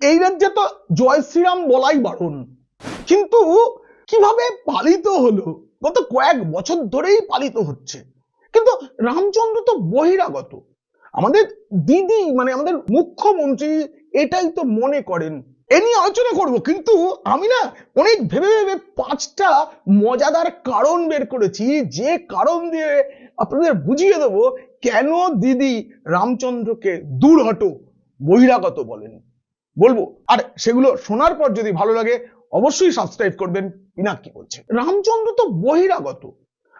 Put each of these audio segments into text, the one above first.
এই রাজ্যে তো জয় শ্রীরাম বলাই বারণ। কিন্তু কীভাবে পালিত হলো? গত কয়েক বছর ধরেই পালিত হচ্ছে। কিন্তু রামচন্দ্র তো বহিরাগত। আমাদের দিদি মানে আমাদের মুখ্যমন্ত্রী এটাই তো মনে করেন। এ নিয়ে আলোচনা করব, কিন্তু আমি না অনেক ভেবে ভেবে পাঁচটা মজাদার কারণ বের করেছি। যে কারণ দিয়ে আপনাদের বুঝিয়ে দেব কেন দিদি রামচন্দ্রকে দূর হটো বহিরাগত বলেন। বলব। আর সেগুলো শোনার পর যদি ভালো লাগে, অবশ্যই সাবস্ক্রাইব করবেন। পিনাক বলছে? রামচন্দ্র তো বহিরাগত।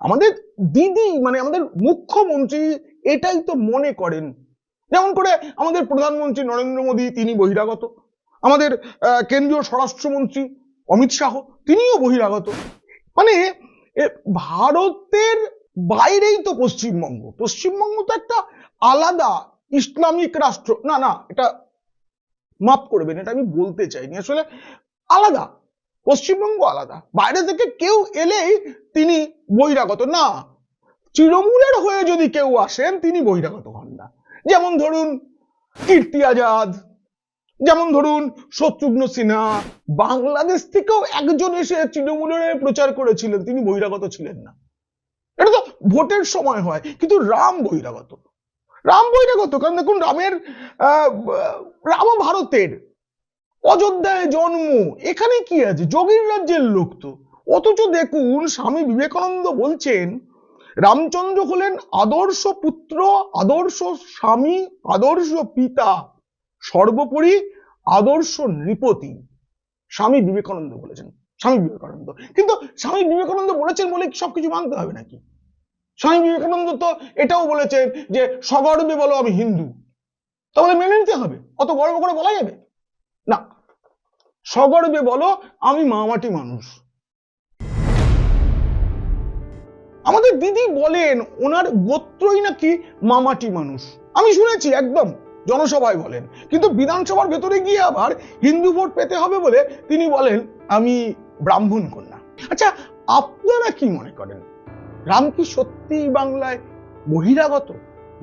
আমাদের দিদি মানে আমাদের মুখ্যমন্ত্রী এটাই তো মনে করেন। যেমন করে আমাদের প্রধানমন্ত্রী নরেন্দ্র মোদী, তিনি বহিরাগত। আমাদের কেন্দ্রীয় স্বরাষ্ট্রমন্ত্রী অমিত শাহ, তিনিও বহিরাগত। মানে ভারতের বাইরেই তো পশ্চিমবঙ্গ। পশ্চিমবঙ্গ তো একটা আলাদা ইসলামিক রাষ্ট্র। না না, এটা মাফ করবেন, এটা আমি বলতে চাইনি। আসলে আলাদা, পশ্চিমবঙ্গ আলাদা। বাইরে থেকে কেউ এলেই তিনি বহিরাগত। না, তৃণমূলের হয়ে যদি কেউ আসেন, তিনি বহিরাগত হন না। যেমন ধরুন কীর্তি আজাদ, যেমন ধরুন শত্রুঘ্ন সিনহা, বাংলাদেশ থেকেও একজন এসে তৃণমূলের প্রচার করেছিলেন, তিনি বহিরাগত ছিলেন না। এটা তো ভোটের সময় হয়, কিন্তু রাম বহিরাগত। রাম বহিরাগত কারণ দেখুন, রামের রাম ভারতের অযোধ্যায় জন্ম। এখানে কি আছে? যোগীর রাজ্যের লোক তো। অথচ দেখুন, স্বামী বিবেকানন্দ বলছেন, রামচন্দ্র হলেন আদর্শ পুত্র, আদর্শ স্বামী, আদর্শ পিতা, সর্বোপরি আদর্শ নৃপতি। স্বামী বিবেকানন্দ বলেছেন। স্বামী বিবেকানন্দ। কিন্তু স্বামী বিবেকানন্দ বলেছেন বলে সবকিছু মানতে হবে নাকি? স্বামী বিবেকানন্দ তো এটাও বলেছেন যে সগর্বে বলো আমি হিন্দু। তাহলে মেনে নিতে হবে, অত গর্ব করে বলা যাবে? না সগর্বে বলো আমি মামাটি মানুষ। আমাদের দিদি বলেন, ওনার গোত্রই নাকি মামাটি মানুষ। আমি শুনেছি একদম, জনসভায় বলেন। কিন্তু বিধানসভার ভেতরে গিয়ে আবার হিন্দু ভোট পেতে হবে বলে তিনি বলেন, আমি ব্রাহ্মণ কন্যা। আচ্ছা আপনারা কি মনে করেন? রাম কি সত্যি বাংলায় বহিরাগত?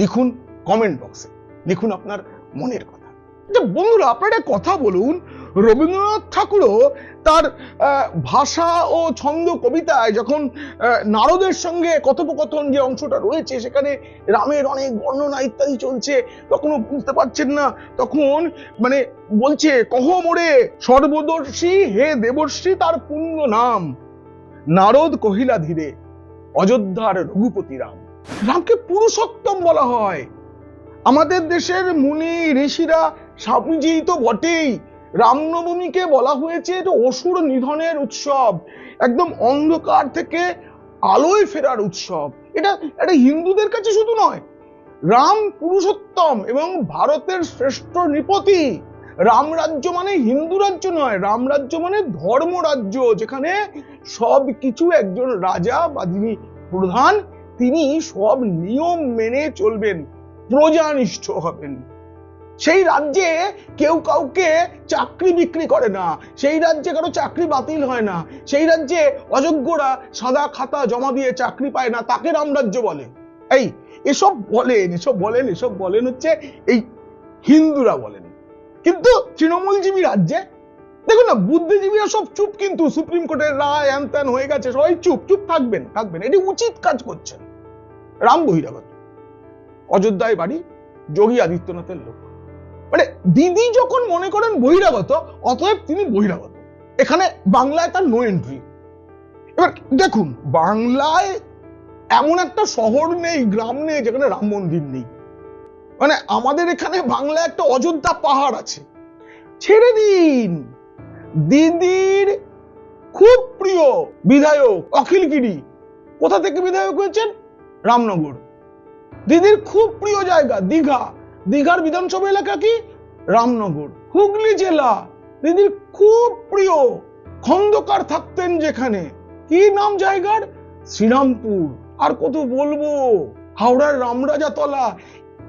লিখুন কমেন্ট বক্সে লিখুন আপনার মনের কথা। আচ্ছা বন্ধুরা, আপনারা কথা বলুন। রবীন্দ্রনাথ ঠাকুরও তার ভাষা ও ছন্দ কবিতায় যখন নারদের সঙ্গে কথোপকথন যে অংশটা রয়েছে, সেখানে রামের অনেক বর্ণনা ইত্যাদি চলছে, তখনও বুঝতে পারছেন না। তখন মানে বলছে, কহ মোরে, সর্বদর্শী হে দেবর্ষী তার পূর্ণ নাম। নারদ কহিলা ধীরে অযোধ্যার রঘুপতি রাম। রামকে পুরুষোত্তম বলা হয়। আমাদের দেশের মুনি, ঋষিরা স্বামীজি তো বটেই। রামনবমীকে বলা হয়েছে এটা অসুর নিধনের উৎসব। একদম অন্ধকার থেকে আলোয় ফেরার উৎসব। এটা এটা হিন্দুদের কাছে শুধু নয়। রাম পুরুষোত্তম এবং ভারতের শ্রেষ্ঠ নৃপতি। রাম রাজ্য মানে হিন্দু রাজ্য নয়, রাম রাজ্য মানে ধর্ম রাজ্য, যেখানে সব কিছু একজন রাজা বা যিনি প্রধান, তিনি সব নিয়ম মেনে চলবেন, প্রজানিষ্ঠ হবেন। সেই রাজ্যে কেউ কাউকে চাকরি বিক্রি করে না, সেই রাজ্যে কারও চাকরি বাতিল হয় না, সেই রাজ্যে অযোগ্যরা সাদা খাতা জমা দিয়ে চাকরি পায় না, তাকে রামরাজ্য বলে। এই, এসব বলেন এসব বলেন এসব বলেন হচ্ছে এই হিন্দুরা বলেন। কিন্তু তৃণমূলজীবী রাজ্যে, দেখুন না, বুদ্ধিজীবীরা সব চুপ কিন্তু, সুপ্রিম কোর্টের রায় হ্যান হয়ে গেছে, সবাই চুপ চুপ থাকবেন থাকবেন। এটি উচিত কাজ করছেন রাম বহিরাগত, অযোধ্যায় বাড়ি যোগী আদিত্যনাথের লোক। মানে দিদি যখন মনে করেন বহিরাগত, অতএব তিনি বহিরাগত। এখানে বাংলায় তার নো এন্ট্রি এবার দেখুন, বাংলায় এমন একটা শহর নেই, গ্রাম নেই, যেখানে রাম মন্দির নেই। মানে আমাদের এখানে বাংলায় একটা অযোধ্যা পাহাড় আছে। ছেড়ে দিন। দিদির খুব প্রিয় বিধায়ক অখিল গিরি। কোথা থেকে বিধায়ক হয়েছেন? রামনগর। দিদির খুব প্রিয় জায়গা, দীঘা। দীঘার বিধানসভা এলাকা কি? রামনগর। হুগলি জেলা। দিদির খুব প্রিয় খন্দকার থাকতেন যেখানে। কি নাম জায়গার? শ্রীরামপুর। আর কত বলব? হাওড়ার রামরাজা তলা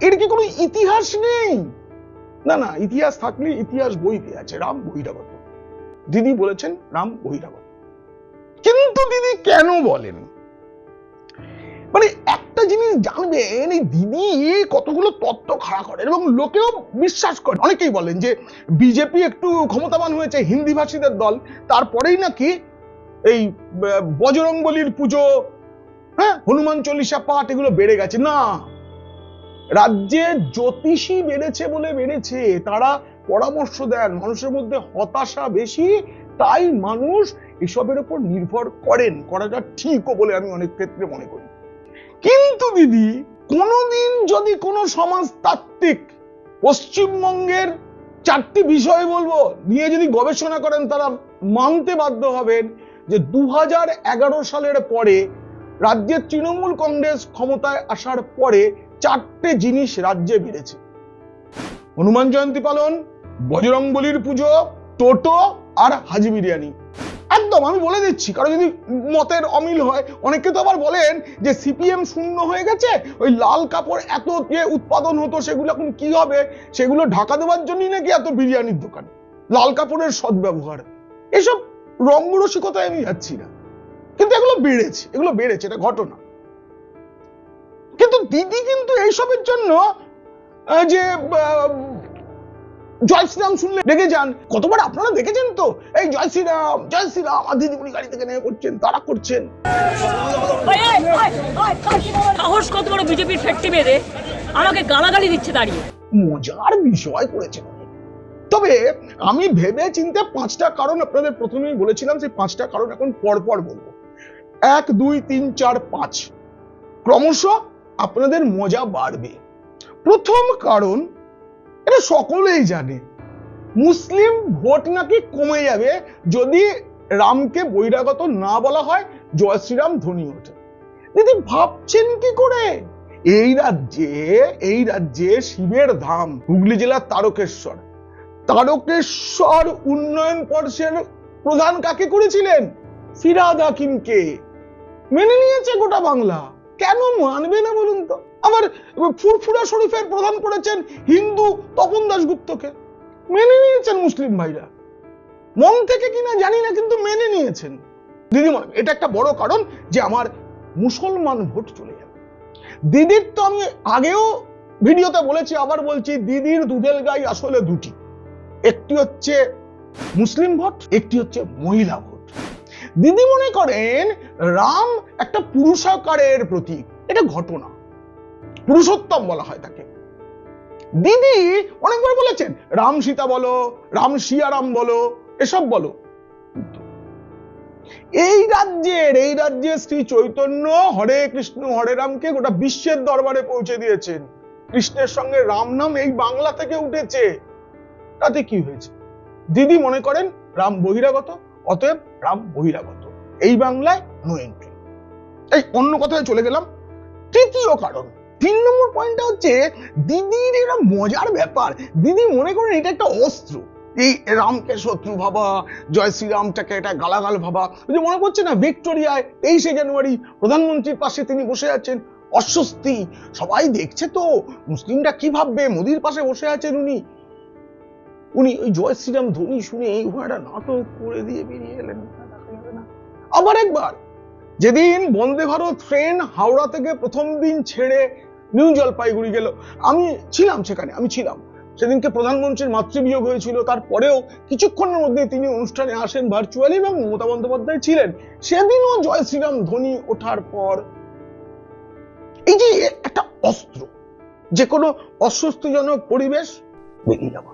এর কি কোনো ইতিহাস নেই? না না ইতিহাস থাকলে ইতিহাস বইতে আছে রাম বহিরাগত। দিদি বলেছেন রাম বহিরাগত। কিন্তু দিদি কেন বলেন? মানে একটা জিনিস জানবেন এই দিদি কতগুলো তত্ত্ব খাড়া করে এবং লোকেও বিশ্বাস করে। অনেকেই বলেন যে বিজেপি একটু ক্ষমতাবান হয়েছে হিন্দি ভাষীদের দল তারপরেই নাকি এই আহ, বজরংবলির পুজো হ্যাঁ হনুমান চল্লিশা পাঠ এগুলো বেড়ে গেছে। না রাজ্যে জ্যোতিষী বেড়েছে বলে বেড়েছে, তারা পরামর্শ দেন। মানুষের মধ্যে হতাশা বেশি, তাই মানুষ এসবের উপর নির্ভর করেন। করাটা ঠিকও বলে আমি অনেক ক্ষেত্রে মনে করি। কিন্তু দিদি, কোনোদিন যদি কোনো সমাজতাত্ত্বিক পশ্চিমবঙ্গের চারটি বিষয় বলব, নিয়ে যদি গবেষণা করেন, তারা মানতে বাধ্য হবেন যে দু হাজার এগারো সালের পরে রাজ্যের তৃণমূল কংগ্রেস ক্ষমতায় আসার পরে চারটে জিনিস রাজ্যে বেড়েছে। হনুমান জয়ন্তী পালন, বজরংবলির পুজো, টোটো আর হাজি বিরিয়ানি। একদম, আমি বলে দিচ্ছি, কারণ যদি মতের অমিল হয়, অনেকে তো আবার বলেন যে সিপিএম শূন্য হয়ে গেছে, ওই লাল কাপড় এত যে উৎপাদন হতো, সেগুলো এখন কি হবে? সেগুলো ঢাকা দেওয়ার জন্যই নাকি এত বিরিয়ানির দোকান? লাল কাপড়ের সদ্ব্যবহার। এসব রঙ্গরসিকতায় আমি যাচ্ছি না। কিন্তু এগুলো বেড়েছে এগুলো বেড়েছে, এটা ঘটনা। দিদি কিন্তু এইসবের জন্য যে জয় শ্রীরাম শুনলে রেগে যান। কতবার আপনারা দেখেছেন তো? এই জয় শ্রীরাম জয় শ্রীরাম আর দিদিমণি গাড়ি থেকে নেমে করছেন তারা করছেন। সাহস কত বড় বিজেপির ফ্যাক্টরি মেরে আমাকে গালাগালি দিচ্ছে দাঁড়িয়ে। মজার বিষয় করেছেন তবে আমি ভেবে চিন্তে পাঁচটা কারণ আপনাদের প্রথমেই বলেছিলাম সেই পাঁচটা কারণ এখন পর পর বলব। এক দুই তিন চার পাঁচ। ক্রমশ আপনাদের মজা বাড়বে। প্রথম কারণ, এটা সকলেই জানে, মুসলিম ভোট নাকি কমে যাবে যদি রামকে বহিরাগত না বলা হয়, জয় শ্রীরাম ধ্বনি ওঠে দিদি, ভাবছেন কি করে? এই রাজ্যে এই রাজ্যে শিবের ধাম, হুগলি জেলার তারকেশ্বর। তারকেশ্বর উন্নয়ন পর্ষের প্রধান কাকে করেছিলেন? ফিরাদ হাকিমকে। মেনে নিয়েছে গোটা বাংলা। কেন মানবে না বলুন তো? আবার ফুরফুরা শরীফের প্রধান করেছেন হিন্দু তপন দাশগুপ্তকে। মেনে নিয়েছেন মুসলিম ভাইরা। মন থেকে কিনা জানি না, কিন্তু মেনে নিয়েছেন। দিদিমণি এটা একটা বড় কারণ যে আমার মুসলমান ভোট চলে যাবে। দিদির তো আমি আগেও ভিডিওতে বলেছি, আবার বলছি, দিদির দুধেল গাই আসলে দুটি। একটি হচ্ছে মুসলিম ভোট, একটি হচ্ছে মহিলা ভোট। দিদি মনে করেন রাম একটা পুরুষাকারের প্রতীক। এটা ঘটনা। পুরুষোত্তম বলা হয় তাকে। দিদি অনেকবার বলেছেন, রাম সীতা বলো, রাম সিয়ারাম বলো, এসব বলো। এই রাজ্যের এই রাজ্যের শ্রী চৈতন্য হরে কৃষ্ণ, হরে রামকে গোটা বিশ্বের দরবারে পৌঁছে দিয়েছেন। কৃষ্ণের সঙ্গে রাম নাম এই বাংলা থেকে উঠেছে। তাতে কি হয়েছে? দিদি মনে করেন রাম বহিরাগত। অতএব রাম বহিরাগত। এই বাংলায় নো এন্ট্রি এই অন্য কথায় চলে গেলাম। তৃতীয় কারণ, তিন নম্বর পয়েন্টটা হচ্ছে, দিদির এটা মজার ব্যাপার। দিদি মনে করেন এটা একটা অস্ত্র। এই রামকে শত্রু ভাবা, জয় শ্রীরামটাকে একটা গালাগাল ভাবা, ওই যে মনে করছে না, ভিক্টোরিয়ায় তেইশে জানুয়ারি প্রধানমন্ত্রীর পাশে তিনি বসে আছেন। অস্বস্তি, সবাই দেখছে তো, মুসলিমরা কি ভাববে? মোদির পাশে বসে আছেন উনি। উনি ওই জয় শ্রীরাম ধ্বনি শুনে এই ঘোড়াটা নাটক করে দিয়ে বেরিয়ে এলেন। আবার একবার, যেদিন বন্দে ভারত ট্রেন হাওড়া থেকে প্রথম দিন ছেড়ে নিউ জলপাইগুড়ি গেল। আমি ছিলাম সেখানে, আমি ছিলাম। সেদিনকে প্রধানমন্ত্রীর মাতৃবিয়োগ হয়েছিল, তারপরেও কিছুক্ষণের মধ্যে তিনি অনুষ্ঠানে আসেন ভার্চুয়ালি এবং মমতা বন্দ্যোপাধ্যায় ছিলেন। সেদিনও জয় শ্রীরাম ধ্বনি ওঠার পর এই যে একটা অস্ত্র যে কোনো অস্বস্তিজনক পরিবেশ বেরিয়ে যাওয়া।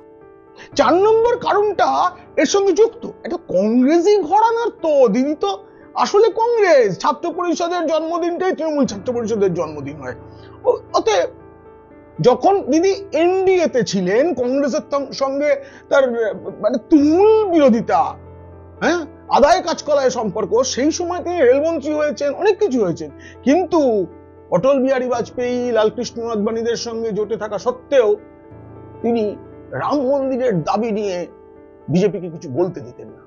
চার নম্বর কারণটা এর সঙ্গে যুক্ত। একটা কংগ্রেসই ঘরানার তো দিদি তো আসলে কংগ্রেস। ছাত্র পরিষদের জন্মদিনটাই তৃণমূল ছাত্র পরিষদের জন্মদিন হয়। অতএব যখন দিদি এনডিএতে ছিলেন, কংগ্রেসের সঙ্গে তার মানে তুমুল বিরোধিতা হ্যাঁ? আদায় কাজকলায় সম্পর্ক, সেই সময় তিনি রেলমন্ত্রী হয়েছেন, অনেক কিছু হয়েছেন। কিন্তু অটল বিহারী বাজপেয়ী, লালকৃষ্ণ আদবানীদের সঙ্গে জোটে থাকা সত্ত্বেও তিনি রাম মন্দিরের দাবি নিয়ে বিজেপিকে কিছু বলতে দিতেন না।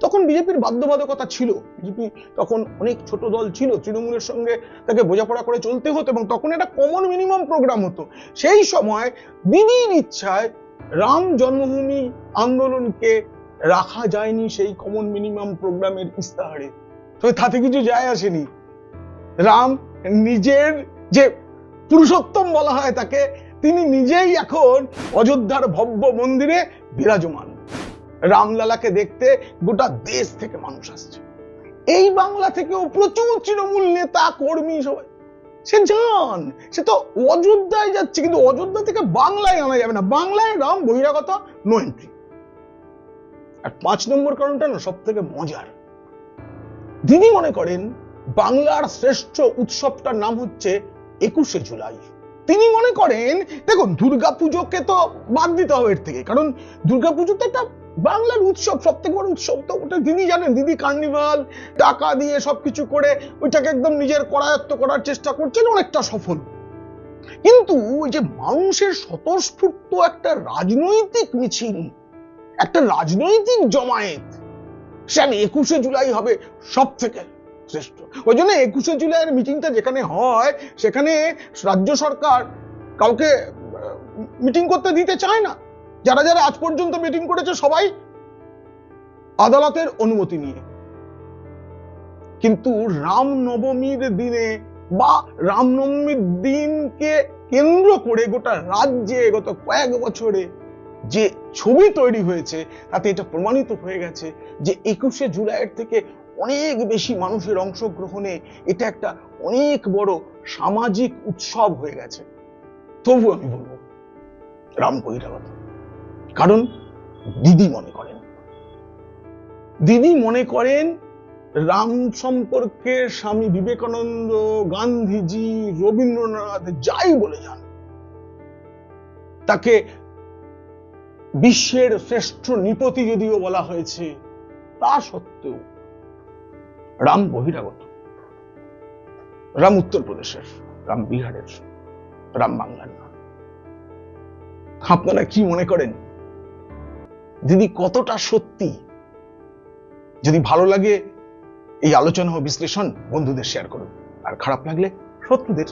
তখন বিজেপির বাধ্যবাধকতা ছিল। বিজেপি তখন অনেক ছোট দল ছিল। তৃণমূলের সঙ্গে তাকে বোঝাপড়া করে চলতে হতো এবং তখন একটা কমন মিনিমাম প্রোগ্রাম হতো। সেই সময় দিদির ইচ্ছায় রাম জন্মভূমি আন্দোলনকে রাখা যায়নি সেই কমন মিনিমাম প্রোগ্রামের ইস্তাহারে তো তাতে কিছু যায় আসেনি। রাম নিজের যে পুরুষোত্তম বলা হয় তাকে তিনি নিজেই এখন অযোধ্যার ভব্য মন্দিরে বিরাজমান। রামলালাকে দেখতে গোটা দেশ থেকে মানুষ আসছে। এই বাংলা থেকেও প্রচুর তৃণমূল নেতা, কর্মী সবাই। সে যান সে তো অযোধ্যায় যাচ্ছে, কিন্তু অযোধ্যা থেকে বাংলায় আনা যাবে না। বাংলায় রাম বহিরাগত নো এন্ট্রি আর পাঁচ নম্বর কারণটা না সব থেকে মজার। দিদি মনে করেন, বাংলার শ্রেষ্ঠ উৎসবটার নাম হচ্ছে একুশে জুলাই। তিনি মনে করেন, দেখুন, দুর্গাপুজোকে তো বাদ দিতে হবে এর থেকে, কারণ দুর্গাপুজো তো একটা বাংলার উৎসব সব থেকে বড় উৎসব তো ওটা দিদি জানেন, দিদি কার্নিভাল, টাকা দিয়ে সবকিছু করে ওইটাকে একদম নিজের করায়ত্ত করার চেষ্টা করছেন, অনেকটা সফল। কিন্তু ওই যে মানুষের স্বতঃস্ফূর্ত একটা রাজনৈতিক মিছিল, একটা রাজনৈতিক জমায়েত, সে আমি একুশে জুলাই হবে সব থেকে শ্রেষ্ঠ। ওই জন্য একুশে জুলাইয়ের মিটিংটা যেখানে হয়, সেখানে রাজ্য সরকার কাউকে মিটিং করতে দিতে চায় না। যারা যারা আজ পর্যন্ত মিটিং করেছে সবাই আদালতের অনুমতি নিয়ে। কিন্তু রামনবমীর দিনে বা রামনবমীর দিনকে কেন্দ্র করে গোটা রাজ্যে গত কয়েক বছরে যে ছবি তৈরি হয়েছে, তাতে এটা প্রমাণিত হয়ে গেছে যে একুশে জুলাইয়ের থেকে অনেক বেশি মানুষের অংশগ্রহণে এটা একটা অনেক বড় সামাজিক উৎসব হয়ে গেছে। তবু আমি বলব, রাম বহিরাগত কারণ দিদি মনে করেন। দিদি মনে করেন রাম সম্পর্কে স্বামী বিবেকানন্দ, গান্ধীজি, রবীন্দ্রনাথ যাই বলে যান, তাকে বিশ্বের শ্রেষ্ঠ নৃপতি যদিও বলা হয়েছে, তা সত্ত্বেও রাম বহিরাগত। রাম উত্তরপ্রদেশের, রাম বিহারের, রাম বাংলার না আপনারা কি মনে করেন? দিদি, কতটা সত্যি? যদি ভালো লাগে এই আলোচনা ও বিশ্লেষণ, বন্ধুদের শেয়ার করুন। আর খারাপ লাগলে শত্রুদের